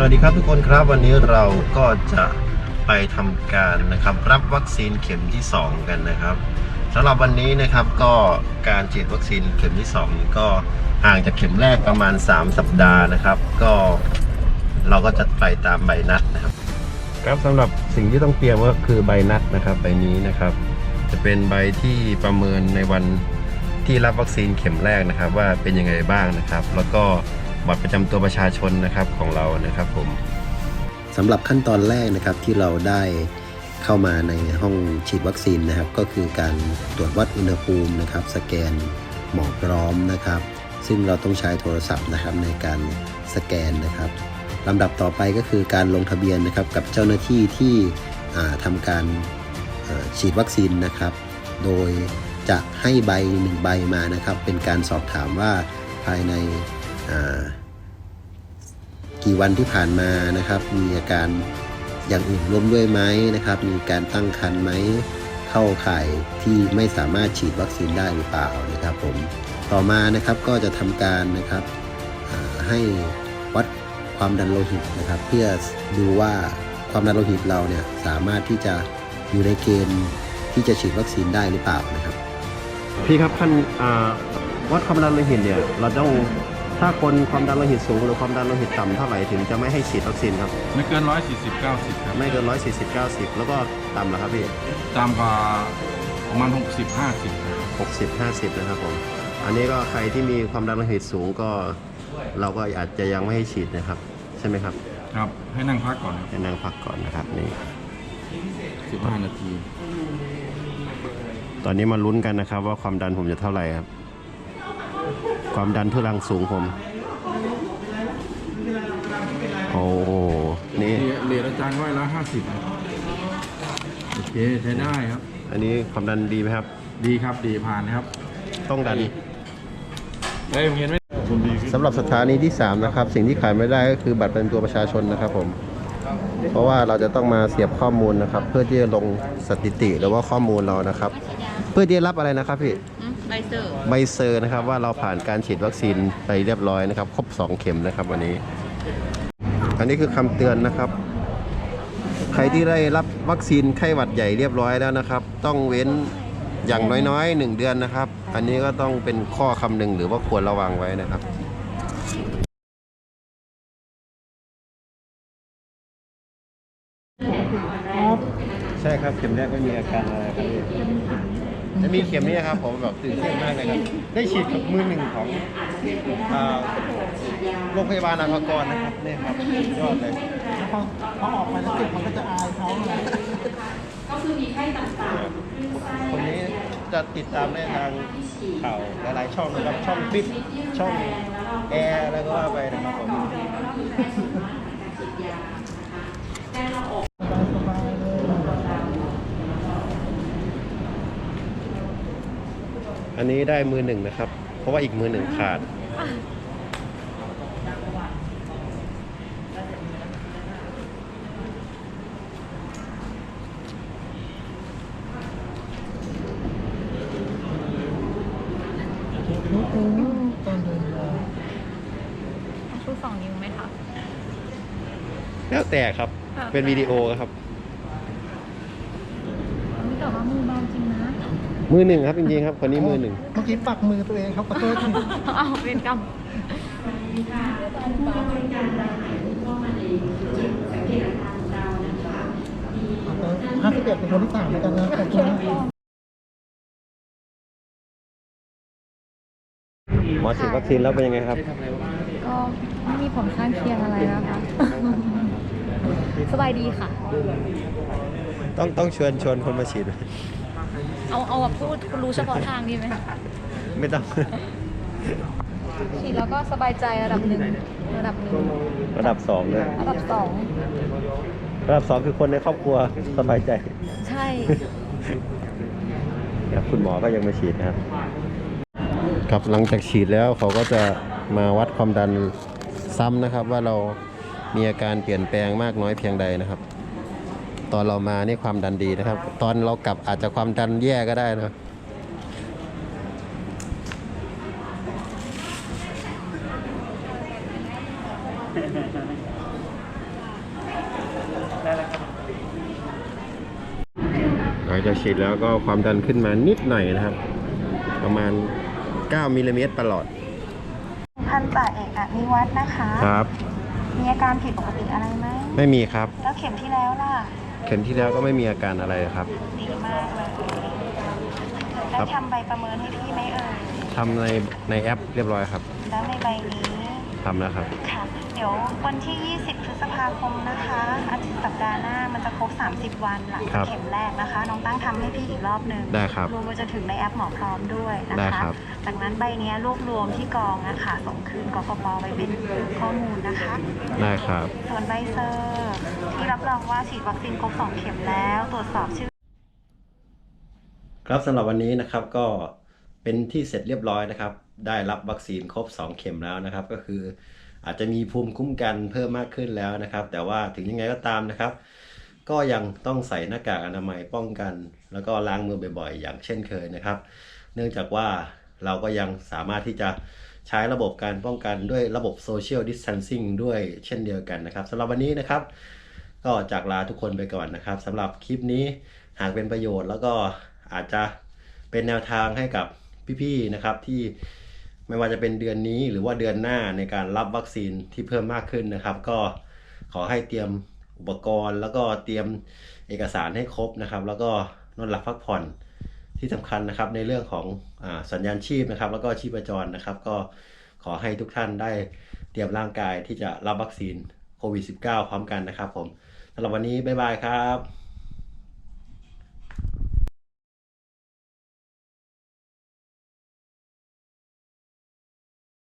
สวัสดีครับทุกคนครับวันนี้เราก็จะไปทำการนะครับรับวัคซีนเข็มที่ 2 กันนะครับสำหรับวันนี้นะครับก็การฉีดวัคซีนเข็มที่ 2 ก็ห่างจากเข็มแรกประมาณ 3 สัปดาห์นะครับ ก็เราก็จะไปตามใบนัดนะครับ ครับสำหรับสิ่งที่ต้องเตรียมก็คือใบนัดนะครับใบนี้นะครับ จะเป็นใบที่ประเมินในวันที่รับวัคซีนเข็มแรกนะครับ ว่าเป็นยังไงบ้างนะครับ แล้วก็ บัตรประจำตัวประชาชนนะครับของเรานะครับผมสำหรับขั้นตอนแรกนะครับที่เราได้เข้ามาในห้องฉีดวัคซีนนะครับ ก็คือการตรวจวัดอุณหภูมินะครับ สแกนหมอพร้อมนะครับ ซึ่งเราต้องใช้โทรศัพท์นะครับในการสแกนนะครับลำดับต่อไปก็คือการลงทะเบียนนะครับกับเจ้าหน้าที่ที่อ่าทำการฉีดวัคซีนนะครับ โดยจะให้ใบหนึ่งใบมานะครับ เป็นการสอบถามว่าภายใน กี่วันที่ผ่านมานะครับ มีอาการอย่างอื่นร่วมด้วยไหมนะครับ มีการตั้งครรภ์ไหมเข้าข่ายที่ไม่สามารถฉีดวัคซีนได้หรือเปล่านะครับผมต่อมานะครับก็จะทำการนะครับให้วัดความดันโลหิตนะครับ เพื่อดูว่าความดันโลหิตเราเนี่ยสามารถที่จะอยู่ในเกณฑ์ที่จะฉีดวัคซีนได้หรือเปล่านะครับ พี่ครับขั้นวัดความดันโลหิตเนี่ยเราต้อง ถ้าคนความดันโลหิตสูง หรือความดันโลหิตต่ำเท่าไหร่ถึงจะไม่ให้ฉีดวัคซีนครับ ไม่เกิน 140 90 ครับ ไม่เกิน 140 90 แล้วก็ต่ำเหรอครับพี่ ตามกว่าประมาณ 60 50ครับ60 50 นะครับผม อันนี้ก็ใครที่มีความดันโลหิตสูงก็ เราก็อาจจะยังไม่ให้ฉีดนะครับ ใช่ไหมครับครับ ให้นั่งพักก่อนให้นั่งพักก่อนนะครับนี่15 นาที ตอนนี้มาลุ้นกันนะครับว่าความดันผมจะเท่าไหร่ครับ ความดันทุรังสูงผม โอ้โหนี่เหรียญอาจารย์ไว้ละ50ครับโอเคใช้ได้ครับ อันนี้ความดันดีไหมครับ ดีครับดีผ่านครับ ต้องดันเฮ้ยเห็นไหมคุณดีสำหรับสถานีที่ 3 นะครับ สิ่งที่ขายไม่ได้ก็คือบัตรประจำตัวประชาชนนะครับผม เพราะว่าเราจะต้องมาเสียบข้อมูลนะครับ เพื่อที่จะลงสถิติหรือว่าข้อมูลเรานะครับ เพื่อที่จะรับอะไรนะครับพี่อืม ใบเซอร์ใบเซอร์นะครับว่าเราผ่านการฉีดวัคซีนไปเรียบร้อยนะครับ ครบ 2 เข็มนะครับวันนี้ อันนี้คือคำเตือนนะครับ ใครที่ได้รับวัคซีนไข้หวัดใหญ่เรียบร้อยแล้วนะครับ ต้องเว้นอย่างน้อยๆ 1 เดือนนะครับ อันนี้ก็ต้องเป็นข้อคำหนึ่งหรือว่าควรระวังไว้นะครับใช่ครับเข็มแรกไม่มีอาการอะไรครับพี่ จะมีเข็มนี้ครับผมแบบตื่นเต้นมากเลยครับได้ฉีดกับมือหนึ่งของอ่าโรงพยาบาลอาภากรนะครับนี่ครับยอดเลยพอพอออกไปแล้วเจ็บมันก็จะอายเขาไงคนนี้จะติดตามได้ทางข่าวหลายๆช่องนะครับช่องฟิตช่องแอร์แล้วก็ว่าไปนะครับผมสบายๆเลย อันนี้ได้มือหนึ่งนะครับ เพราะว่าอีกมือหนึ่งขาดรู้ตัวตอนเดินมาชูสองนิ้วไหมคะ แล้วแต่ครับค่ะเป็นวิดีโอครับ แต่ว่ามือเบาจริงนะ มือหนึ่งครับจริงๆครับคนนี้มือหนึ่งเมื่อกี้ปักมือตัวเองครับขอโทษทีอ้าวเป็นกรรมห้าสิบเอ็ดเป็นคนที่สามเหมือนกันนะขอบคุณนะหมอฉีดวัคซีนแล้วเป็นยังไงครับ ก็ไม่มีผลข้างเคียงอะไรนะคะ สบายดีค่ะ ต้องต้องชวนชวนคนมาฉีดไหม เอาเอาแบบพูดรู้เฉพาะทางดีไหมไม่ต้อง ฉีดแล้วก็สบายใจระดับหนึ่งระดับหนึ่งระดับสองเลยระดับสองระดับสองคือคนในครอบครัวสบายใจใช่ครับคุณหมอก็ยังไม่ฉีดนะครับ ครับหลังจากฉีดแล้วเขาก็จะมาวัดความดันซ้ำนะครับ ว่าเรามีอาการเปลี่ยนแปลงมากน้อยเพียงใดนะครับ ตอนเรามานี่ความดันดีนะครับ ตอนเรากลับอาจจะความดันแย่ก็ได้นะหลังจากฉีดแล้วก็ความดันขึ้นมานิดหน่อยนะครับ ประมาณ 9มิลลิเมตรตลอด พันจ่าเอกอนิวัฒน์นะคะ ครับ มีอาการผิดปกติอะไรไหม ไม่มีครับ แล้วเข็มที่แล้วล่ะ เข็มที่แล้วก็ไม่มีอาการอะไรครับ ดีมากเลยแล้วทำใบประเมินให้พี่ไหมเอ่ยทำในในแอปเรียบร้อยครับ แล้วในใบนี้ ทำแล้วครับ ค่ะ เดี๋ยววันที่ 20 พฤษภาคมนะคะอาทิตย์สัปดาห์หน้ามันจะครบ 30 วันหลังครับเข็มแรกนะคะ น้องตั้งทำให้พี่อีกรอบหนึ่งได้ครับรวมไปจนถึงในแอปหมอพร้อมด้วยนะได้คะ ครับ จากนั้นใบเนี้ยรวบรวมที่กองนะคะส่งคืนกกปไปเป็นข้อมูลนะคะ ได้ครับ ส่วนใบเซอร์ที่รับรองว่าฉีดวัคซีนครบ2เข็มแล้ว ตรวจสอบชื่อ ครับสำหรับวันนี้นะครับก็เป็นที่เสร็จเรียบร้อยนะครับ ได้รับวัคซีนครบ 2 เข็มแล้วนะครับ ก็คืออาจจะมีภูมิคุ้มกันเพิ่มมากขึ้นแล้วนะครับ แต่ว่าถึงยังไงก็ตามนะครับ ก็ยังต้องใส่หน้ากากอนามัยป้องกัน แล้วก็ล้างมือบ่อยๆ อย่างเช่นเคยนะครับ เนื่องจากว่าเราก็ยังสามารถที่จะใช้ระบบการป้องกันด้วยระบบโซเชียลดิส a ทนซิ่งด้วยเช่นเดียวกันนะครับสำหรับวันนี้นะครับ ก็จากลาทุกคนไปก่อนนะครับสำหรับคลิปนี้หากเป็นประโยชน์แล้วก็อาจจะเป็นแนวทางให้กับพี่ๆนะครับที่ ไม่ว่าจะเป็นเดือนนี้หรือว่าเดือนหน้าในการรับวัคซีนที่เพิ่มมากขึ้นนะครับ ก็ขอให้เตรียมอุปกรณ์ แล้วก็เตรียมเอกสารให้ครบนะครับ แล้วก็นอนหลับพักผ่อนที่สำคัญนะครับในเรื่องของอสัญญาณชีพนะครับ แล้วก็ชีพจรนะครับ ก็ขอให้ทุกท่านได้เตรียมร่างกายที่จะรับวัคซีนโควิด -19 พร้อมกันนะครับผมสำหรับวันนี้บ๊ายบายครับ